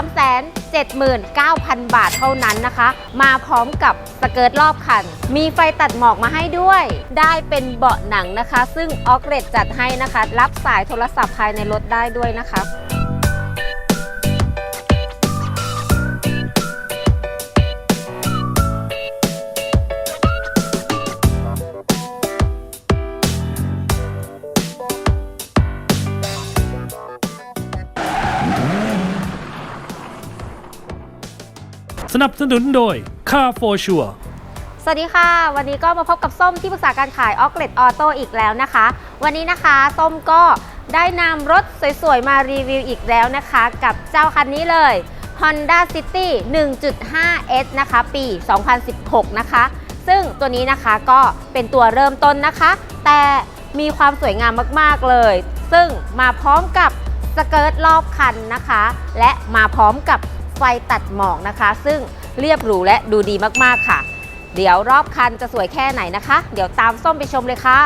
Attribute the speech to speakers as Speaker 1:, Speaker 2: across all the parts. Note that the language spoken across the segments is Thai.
Speaker 1: 379,000 บาทเท่านั้นนะคะ มาพร้อมกับสเกิร์ตรอบคัน มีไฟตัดหมอกมาให้ด้วย ได้เป็นเบาะหนังนะคะ ซึ่งออกเรดจัดให้นะคะ รับสายโทรศัพท์ภายในรถได้ด้วยนะคะ
Speaker 2: สนับสนุนโดย Car for Sure
Speaker 1: สวัสดีค่ะ วันนี้ก็มาพบกับส้มที่ปรึกษาการขายออกเลตออโต้อีกแล้วนะคะ วันนี้นะคะ ส้มก็ได้นำรถสวยๆ มารีวิวอีกแล้วนะคะ กับเจ้าคันนี้เลย Honda City 1.5S นะคะ ปี 2016 นะคะ ซึ่งตัวนี้นะคะก็เป็นตัวเริ่มต้นนะคะ แต่มีความสวยงามมากๆเลย ซึ่งมาพร้อมกับสเกิร์ตรอบคันนะคะ และมาพร้อมกับ ไฟตัดหมอกนะคะ ซึ่งเรียบหรูและดูดีมากๆค่ะ เดี๋ยวรอบคันจะสวยแค่ไหนนะคะ เดี๋ยวตามส้มไปชมเลยค่ะ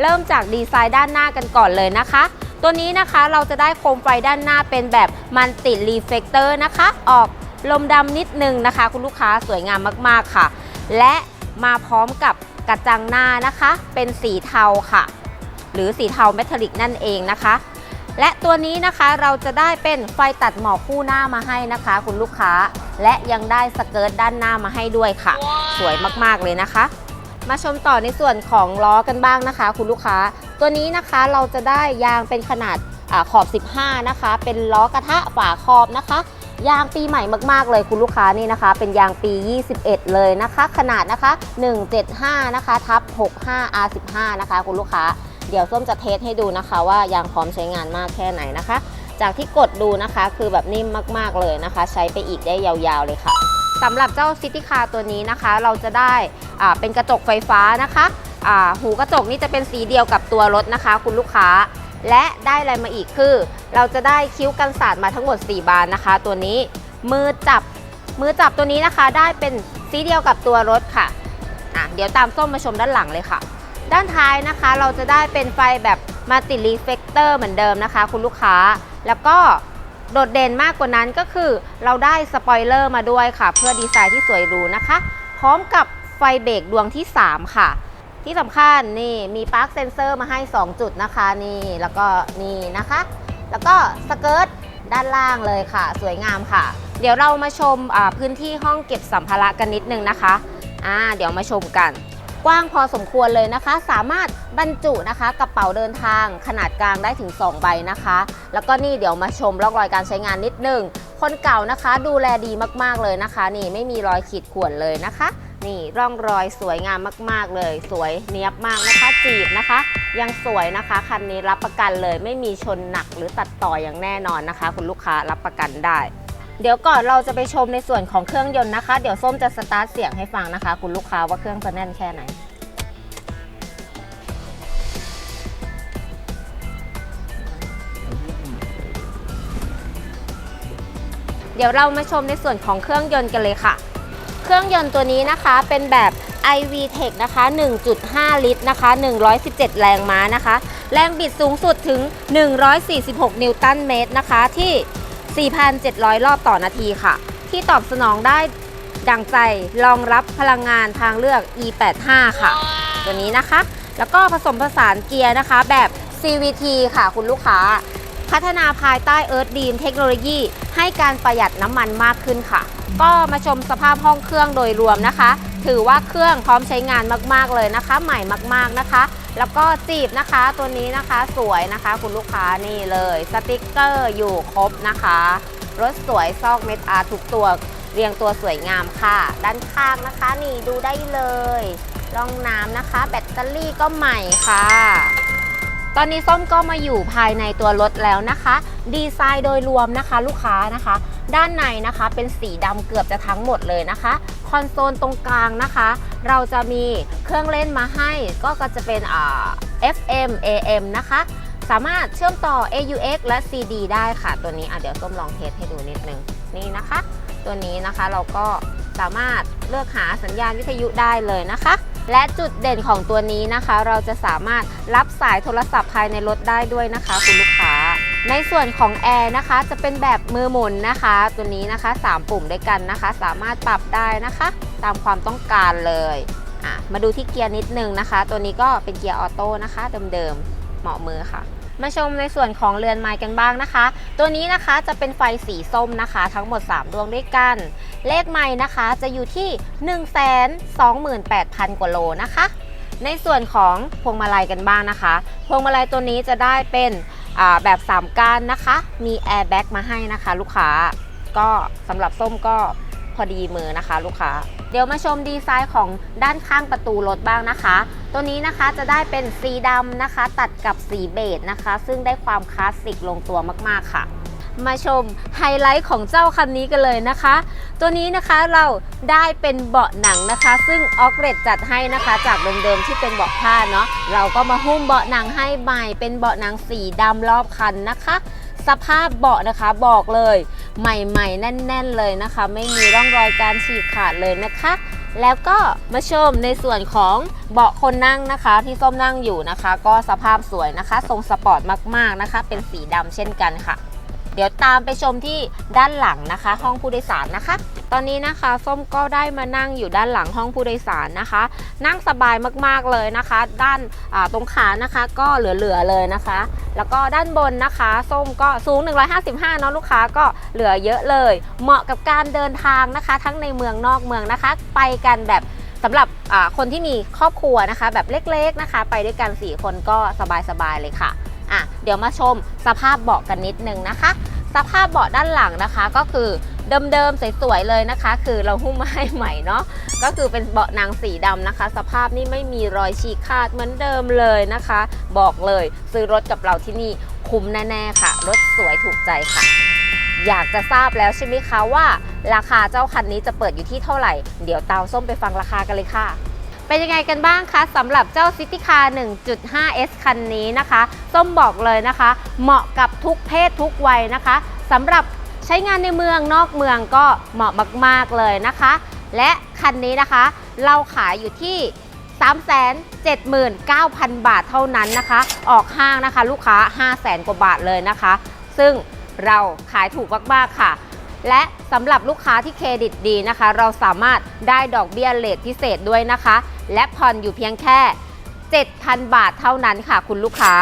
Speaker 1: เริ่มจากดีไซน์ด้านหน้ากันก่อนเลยนะคะ ตัวนี้นะคะเราจะได้โคมไฟด้านหน้าเป็นแบบมันติดรีเฟกเตอร์นะคะ ออกลมดำนิดนึงนะคะ คุณลูกค้าสวยงามมากๆค่ะ และมาพร้อมกับกระจังหน้านะคะ เป็นสีเทาค่ะ หรือสีเทาเมทัลลิกนั่นเองนะคะ และตัวนี้นะคะเราจะได้เป็นไฟตัดหมอกคู่หน้ามาให้นะคะ คุณลูกค้า และยังได้สเกิร์ตด้านหน้ามาให้ด้วยค่ะ สวยมากๆเลยนะคะ มาชมต่อในส่วนของล้อกันบ้างนะคะ คุณลูกค้า ตัวนี้นะคะเราจะได้ยางเป็นขนาดอาขอบ 15 นะคะ เป็นล้อกระทะฝาขอบนะคะ ยางปีใหม่มากๆเลยคุณลูกค้านี่นะคะ เป็นยางปี 21 เลยนะคะ ขนาดนะคะ 175 นะคะทับ65 R15 นะคะ คุณลูกค้า เดี๋ยวส้มจะเทสให้ดูนะคะ ว่ายางพร้อมใช้งานมากแค่ไหนนะคะ จากที่กดดูนะคะคือแบบนิ่มมากๆเลยนะคะ ใช้ไปอีกได้ยาวๆเลยค่ะสำหรับเจ้าซิตี้คาร์ตัวนี้นะคะ เราจะได้เป็นกระจกไฟฟ้านะคะหูกระจกนี่จะเป็นสีเดียวกับตัวรถนะคะ คุณลูกค้า และได้อะไรมาอีกคือ เราจะได้คิ้วกันสาดมาทั้งหมด 4 บานนะคะ ตัวนี้มือจับมือจับตัวนี้นะคะ ได้เป็นสีเดียวกับตัวรถค่ะอะเดี๋ยวตามส้มมาชมด้านหลังเลยค่ะ ด้านท้ายนะคะเราจะได้เป็นไฟแบบมัลติรีเฟกเตอร์เหมือนเดิมนะคะ คุณลูกค้า แล้วก็โดดเด่นมากกว่านั้นก็คือเราได้สปอยเลอร์มาด้วยค่ะ เพื่อดีไซน์ที่สวยหรูนะคะ พร้อมกับไฟเบรกดวงที่ 3 ค่ะ ที่สำคัญนี่มีปลั๊กเซนเซอร์มาให้ 2 จุดนะคะนี่แล้วก็นี่นะคะ แล้วก็สเกิร์ตด้านล่างเลยค่ะ สวยงามค่ะ เดี๋ยวเรามาชมพื้นที่ห้องเก็บสัมภาระกันนิดนึงนะคะอ่าเดี๋ยวมาชมกัน กว้างพอสมควรเลยนะคะ สามารถบรรจุนะคะกระเป๋าเดินทางขนาดกลางได้ถึง 2 ใบนะคะ แล้วก็นี่เดี๋ยวมาชมร่องรอยการใช้งานนิดนึง คนเก่านะคะดูแลดีมากๆเลยนะคะ นี่ไม่มีรอยขีดข่วนเลยนะคะ นี่ร่องรอยสวยงามมาก ๆเลย สวยเนียบมากนะคะ จีบนะคะ ยังสวยนะคะคันนี้รับประกันเลย ไม่มีชนหนักหรือตัดต่ออย่างแน่นอนนะคะ คุณลูกค้ารับประกันได้ เดี๋ยวก่อนเราจะไปชมในส่วนของเครื่องยนต์นะคะ เดี๋ยวส้มจะสตาร์ทเสียงให้ฟังนะคะ คุณลูกค้าว่าเครื่องจะแน่นแค่ไหนเดี๋ยวเรามาชมในส่วนของเครื่องยนต์กันเลยค่ะ เครื่องยนต์ตัวนี้นะคะเป็นแบบ iV Tech นะคะ 1.5 ลิตรนะคะ 117 แรงม้านะคะ แรงบิดสูงสุดถึง 146 นิวตันเมตรนะคะที่ 4,700 รอบต่อนาทีค่ะ ที่ตอบสนองได้ดังใจรองรับพลังงานทางเลือก E85 ค่ะ ตัวนี้นะคะ แล้วก็ผสมผสานเกียร์นะคะแบบ CVT ค่ะคุณลูกค้า พัฒนาภายใต้ Earth Beam เทคโนโลยี ให้การประหยัดน้ำมันมากขึ้นค่ะ ก็มาชมสภาพห้องเครื่องโดยรวมนะคะ ถือว่าเครื่องพร้อมใช้งานมากๆเลยนะคะ ใหม่มากๆนะคะ แล้วก็จีบนะคะตัวนี้นะคะสวยนะคะ คุณลูกค้านี่เลยสติกเกอร์อยู่ครบนะคะ รถสวยซอกเม็ดอาร์ทุกตัวเรียงตัวสวยงามค่ะ ด้านข้างนะคะ นี่ดูได้เลยรองน้ำนะคะ แบตเตอรี่ก็ใหม่ค่ะ ตอนนี้ส้มก็มาอยู่ภายในตัวรถแล้วนะคะ ดีไซน์โดยรวมนะคะลูกค้านะคะ ด้านในนะคะเป็นสีดำเกือบจะทั้งหมดเลยนะคะ คอนโซลตรงกลางนะคะ เราจะมีเครื่องเล่นมาให้ก็ก็จะเป็นอ่า FM AM นะคะ สามารถเชื่อมต่อ AUX และ CD ได้ค่ะ ตัวนี้อะเดี๋ยวส้มลองเทสให้ดูนิดนึงนี่นะคะ ตัวนี้นะคะเราก็สามารถเลือกหาสัญญาณวิทยุได้เลยนะคะ และจุดเด่นของตัวนี้นะคะ เราจะสามารถรับสายโทรศัพท์ภายในรถได้ด้วยนะคะคุณลูกค้า ในส่วนของแอร์นะคะ จะเป็นแบบมือหมุนนะคะ ตัวนี้นะคะ 3 ปุ่มด้วยกันนะคะ สามารถปรับได้นะคะ ตามความต้องการเลยมาดูที่เกียร์นิดนึงนะคะ ตัวนี้ก็เป็นเกียร์ออโต้นะคะ เดิมๆเหมาะมือค่ะ มาชมในส่วนของเรือนไม้กันบ้างนะคะ ตัวนี้นะคะจะเป็นไฟสีส้มนะคะ ทั้งหมด 3 ดวงด้วยกัน เลขไม้นะคะจะอยู่ที่ 128,000 กว่าโลนะคะ ในส่วนของพวงมาลัยกันบ้างนะคะ พวงมาลัยตัวนี้จะได้เป็นแบบ 3ก้านนะคะ มีแอร์แบ็กมาให้นะคะ ลูกค้าก็สำหรับส้มก็พอดีมือนะคะ ลูกค้า เดี๋ยวมาชมดีไซน์ของด้านข้างประตูรถบ้างนะคะ ตัวนี้นะคะจะได้เป็นสีดำนะคะ ตัดกับสีเบจนะคะ ซึ่งได้ความคลาสสิกลงตัวมากๆค่ะ มาชมไฮไลท์ของเจ้าคันนี้กันเลยนะคะ ตัวนี้นะคะเราได้เป็นเบาะหนังนะคะ ซึ่งออกเรดจัดให้นะคะ จากเดิมๆที่เป็นเบาะผ้าเนาะเราก็มาหุ้มเบาะหนังให้ใหม่ เป็นเบาะหนังสีดำรอบคันนะคะสภาพเบาะนะคะบอกเลย ใหม่ๆ แน่น ๆ เลยนะคะ ไม่มีร่องรอยการฉีกขาดเลยนะคะ แล้วก็มาชมในส่วนของเบาะคนนั่งนะคะ ที่ส้มนั่งอยู่นะคะ ก็สภาพสวยนะคะ ทรงสปอร์ตมากๆนะคะ เป็นสีดำเช่นกันค่ะ เดี๋ยวตามไปชมที่ด้านหลังนะคะ ห้องผู้โดยสารนะคะ ตอนนี้นะคะส้มก็ได้มานั่งอยู่ด้านหลังห้องผู้โดยสารนะคะ นั่งสบายมากๆเลยนะคะ ด้านตรงขานะคะ ก็เหลือๆเลยนะคะ แล้วก็ด้านบนนะคะ ส้มก็สูง 155เนาะลูกค้าก็เหลือเยอะเลย เหมาะกับการเดินทางนะคะ ทั้งในเมืองนอกเมืองนะคะ ไปกันแบบสำหรับคนที่มีครอบครัวนะคะ แบบเล็กๆนะคะ ไปด้วยกัน 4 คนก็สบายๆเลยค่ะอะ เดี๋ยวมาชมสภาพเบาะกันนิดนึงนะคะ สภาพเบาะด้านหลังนะคะก็คือ เดิมๆสวยๆเลยนะคะ คือเราหุ้มมาให้ใหม่เนาะก็คือเป็นเบาะหนังสีดำนะคะ สภาพนี่ไม่มีรอยฉีกขาดเหมือนเดิมเลยนะคะ บอกเลยซื้อรถกับเราที่นี่คุ้มแน่ๆค่ะ รถสวยถูกใจค่ะ อยากจะทราบแล้วใช่ไหมคะว่า ราคาเจ้าคันนี้จะเปิดอยู่ที่เท่าไหร่ เดี๋ยวตามส้มไปฟังราคากันเลยค่ะเป็นยังไงกันบ้างคะสำหรับเจ้า City Car 1.5S คันนี้นะคะ ส้มบอกเลยนะคะ เหมาะกับทุกเพศทุกวัยนะคะสำหรับ ใช้งานในเมืองนอกเมืองก็เหมาะมาก ๆ เลยนะคะ และคันนี้นะคะ เราขายอยู่ที่ 379,000 บาทเท่านั้นนะคะ ออกห้างนะคะ ลูกค้า 500,000 กว่าบาทเลยนะคะ ซึ่งเราขายถูกมาก ๆ ค่ะ และสำหรับลูกค้าที่เครดิตดีนะคะ เราสามารถได้ดอกเบี้ยเลทพิเศษด้วยนะคะ และผ่อนอยู่เพียงแค่ 7,000 บาทเท่านั้นค่ะ คุณลูกค้า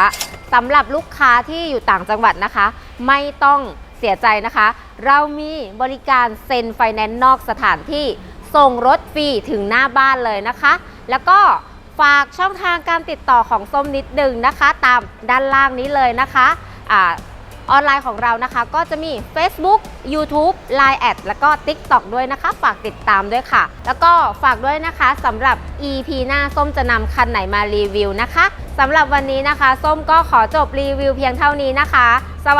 Speaker 1: สำหรับลูกค้าที่อยู่ต่างจังหวัดนะคะ ไม่ต้อง เสียใจนะคะ เรามีบริการเซ็นไฟแนนซ์นอกสถานที่ส่งรถฟรีถึงหน้าบ้านเลยนะคะ แล้วก็ฝากช่องทางการติดต่อของส้มนิดหนึ่งนะคะ ตามด้านล่างนี้เลยนะคะอ่าออนไลน์ของเรานะคะ ก็จะมี Facebook YouTube Line แอดแล้วก็ TikTok ด้วยนะคะ ฝากติดตามด้วยค่ะ แล้วก็ฝากด้วยนะคะสำหรับ EP หน้าส้มจะนำคันไหนมารีวิวนะคะสำหรับวันนี้นะคะ ส้มก็ขอจบรีวิวเพียงเท่านี้นะคะ